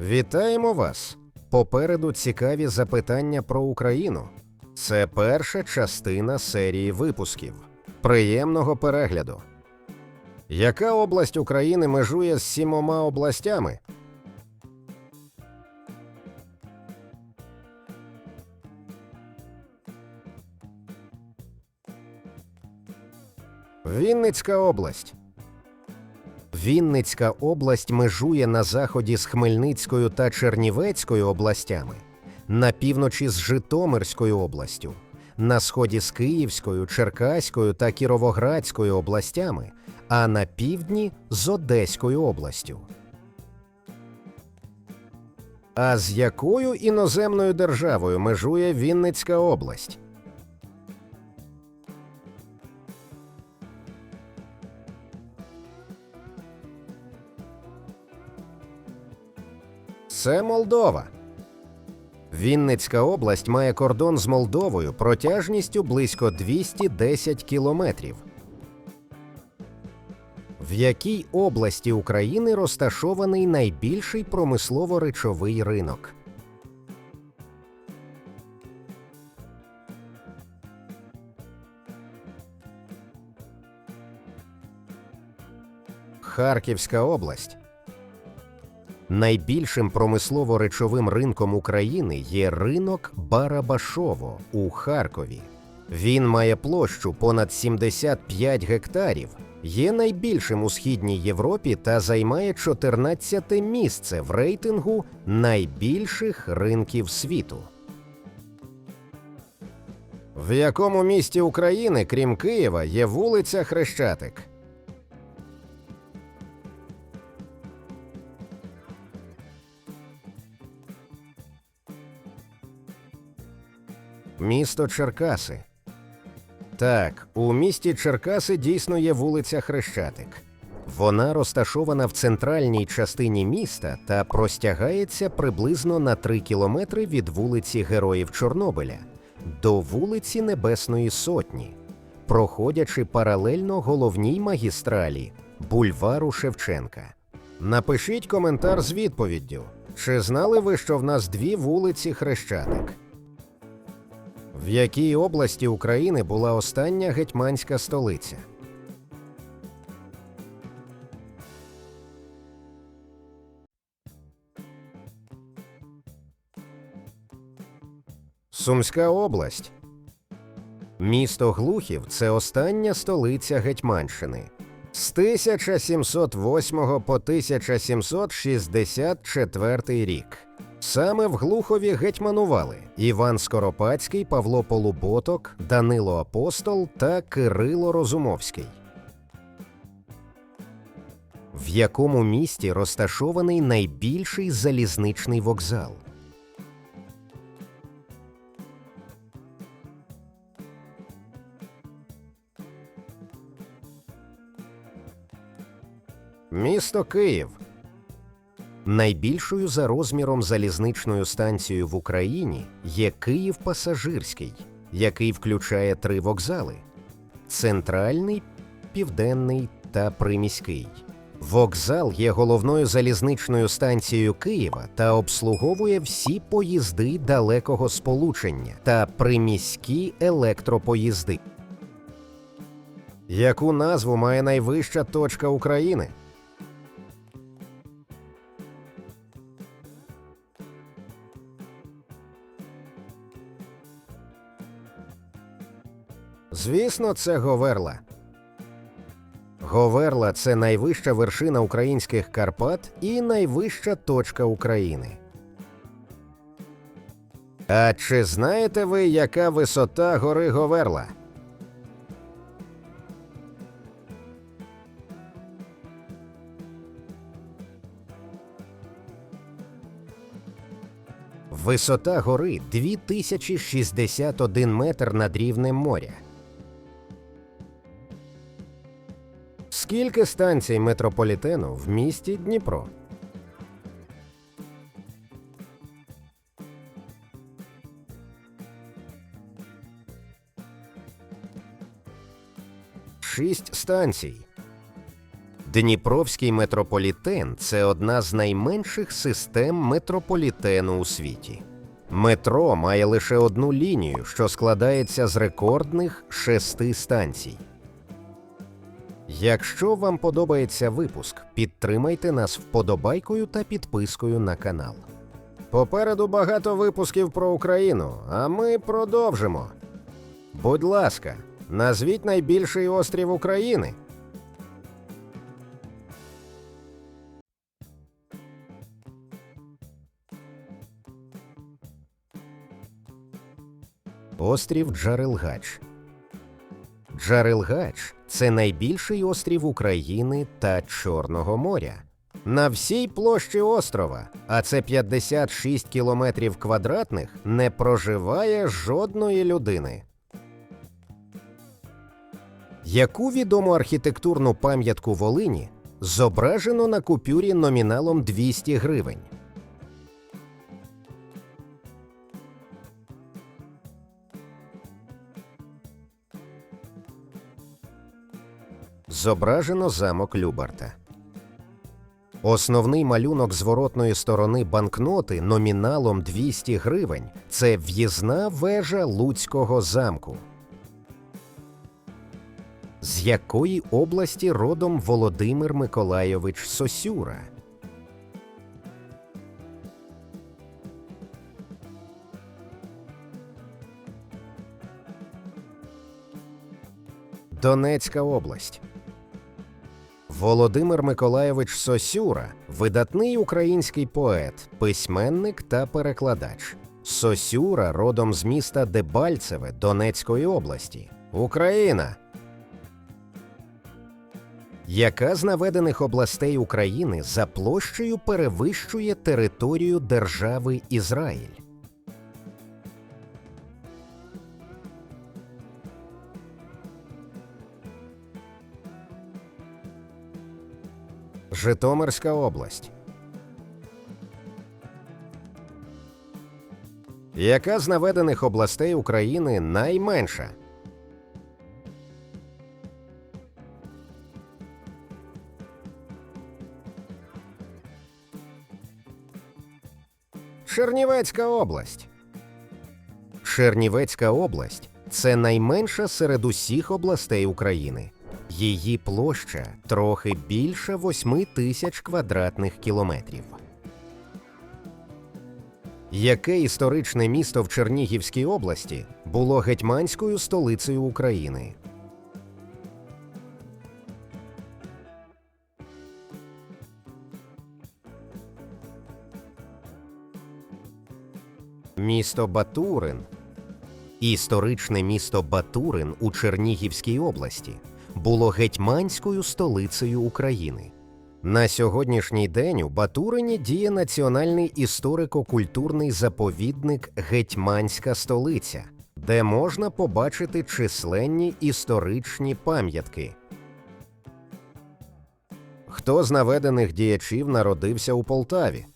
Вітаємо вас! Попереду цікаві запитання про Україну. Це перша частина серії випусків. Приємного перегляду. Яка область України межує з сімома областями? Вінницька область. Вінницька область межує на заході з Хмельницькою та Чернівецькою областями, на півночі з Житомирською областю, на сході з Київською, Черкаською та Кіровоградською областями, а на півдні з Одеською областю. А з якою іноземною державою межує Вінницька область? Це Молдова. Вінницька область має кордон з Молдовою протяжністю близько 210 кілометрів. В якій області України розташований найбільший промислово-речовий ринок? Харківська область. Найбільшим промислово-речовим ринком України є ринок Барабашово у Харкові. Він має площу понад 75 гектарів, є найбільшим у східній Європі та займає 14 місце в рейтингу найбільших ринків світу. В якому місті України, крім Києва, є вулиця Хрещатик? Місто Черкаси. Так, у місті Черкаси дійсно є вулиця Хрещатик. Вона розташована в центральній частині міста та простягається приблизно на 3 кілометри від вулиці Героїв Чорнобиля до вулиці Небесної Сотні, проходячи паралельно головній магістралі бульвару Шевченка. Напишіть коментар з відповіддю. Чи знали ви, що в нас дві вулиці Хрещатик? В якій області України була остання гетьманська столиця? Сумська область. Місто Глухів це остання столиця Гетьманщини. З 1708 по 1764 рік. Саме в Глухові гетьманували Іван Скоропадський, Павло Полуботок, Данило Апостол та Кирило Розумовський. В якому місті розташований найбільший залізничний вокзал? Місто Київ. Найбільшою за розміром залізничною станцією в Україні є Київ Пасажирський, який включає три вокзали: центральний, південний та приміський. Вокзал є головною залізничною станцією Києва та обслуговує всі поїзди далекого сполучення та приміські електропоїзди. Яку назву має найвища точка України? Звісно, це Говерла. Говерла це найвища вершина українських Карпат і найвища точка України. А чи знаєте ви, яка висота гори Говерла? Висота гори 2061 метр над рівнем моря. Скільки станцій метрополітену в місті Дніпро? Шість станцій. Дніпровський метрополітен це одна з найменших систем метрополітену у світі. Метро має лише одну лінію, що складається з рекордних шести станцій. Якщо вам подобається випуск, підтримайте нас вподобайкою та підпискою на канал. Попереду багато випусків про Україну, а ми продовжимо. Будь ласка, назвіть найбільший острів України. Острів Джарелгач. Джарелгач це найбільший острів України та Чорного моря. На всій площі острова, а це 56 кілометрів квадратних, не проживає жодної людини. Яку відому архітектурну пам'ятку Волині зображено на купюрі номіналом 200 гривень? Зображено замок Любарта. Основний малюнок зворотної сторони банкноти номіналом 200 гривень це в'їзна вежа Луцького замку. З якої області родом Володимир Миколайович Сосюра? Донецька область. Володимир Миколайович Сосюра видатний український поет, письменник та перекладач. Сосюра родом з міста Дебальцеве Донецької області. Україна. Яка з наведених областей України за площею перевищує територію держави Ізраїль? Житомирська область. Яка з наведених областей України найменша? Чернівецька область. Чернівецька область це найменша серед усіх областей України. Її площа трохи більше 8 тисяч квадратних кілометрів. Яке історичне місто в Чернігівській області було гетьманською столицею України? Місто Батурин. Історичне місто Батурин у Чернігівській області було гетьманською столицею України. На сьогоднішній день у Батурині діє національний історико-культурний заповідник Гетьманська столиця, де можна побачити численні історичні пам'ятки. Хто з наведених діячів народився у Полтаві?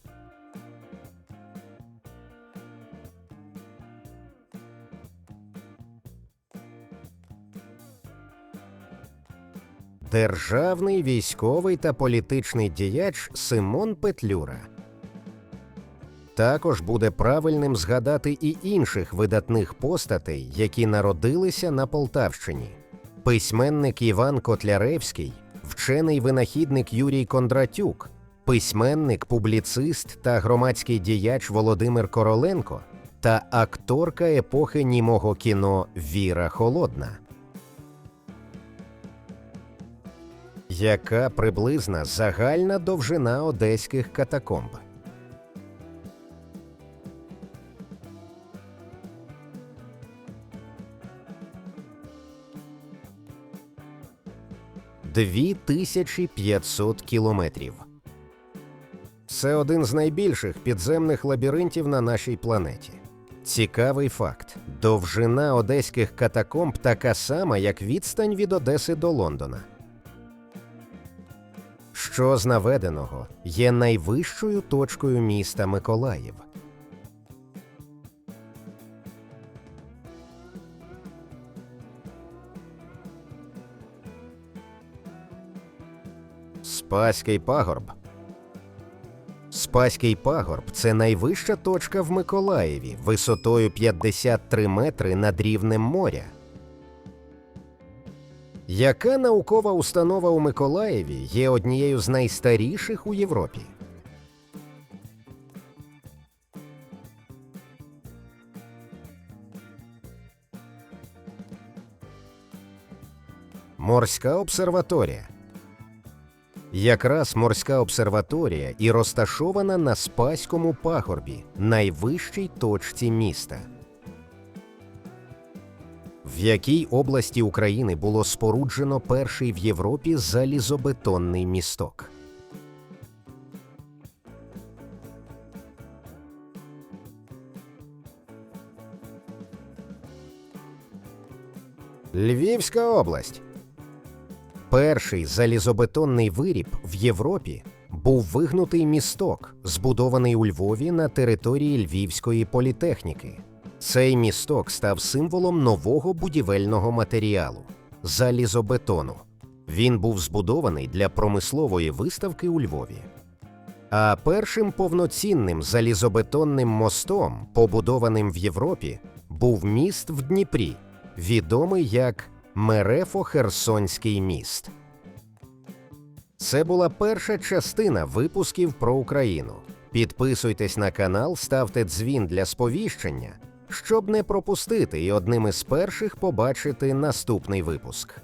Державний військовий та політичний діяч Симон Петлюра. Також буде правильним згадати і інших видатних постатей, які народилися на Полтавщині. Письменник Іван Котляревський, вчений винахідник Юрій Кондратюк, письменник, публіцист та громадський діяч Володимир Короленко та акторка епохи німого кіно Віра Холодна. Яка приблизна загальна довжина одеських катакомб? Дві тисячі п'ятсот кілометрів. Це один з найбільших підземних лабіринтів на нашій планеті. Цікавий факт: довжина одеських катакомб така сама, як відстань від Одеси до Лондона. Що з наведеного є найвищою точкою міста Миколаїв. Спаський пагорб. Спаський пагорб це найвища точка в Миколаєві висотою 53 метри над рівнем моря. Яка наукова установа у Миколаєві є однією з найстаріших у Європі? Морська обсерваторія. Якраз морська обсерваторія і розташована на Спаському пагорбі, найвищій точці міста. В якій області України було споруджено перший в Європі залізобетонний місток? Львівська область. Перший залізобетонний виріб в Європі був вигнутий місток, збудований у Львові на території Львівської політехніки. Цей місток став символом нового будівельного матеріалу залізобетону. Він був збудований для промислової виставки у Львові. А першим повноцінним залізобетонним мостом, побудованим в Європі, був міст в Дніпрі, відомий як Мерефо-Херсонський міст. Це була перша частина випусків про Україну. Підписуйтесь на канал, ставте дзвін для сповіщення, щоб не пропустити і одним із перших побачити наступний випуск.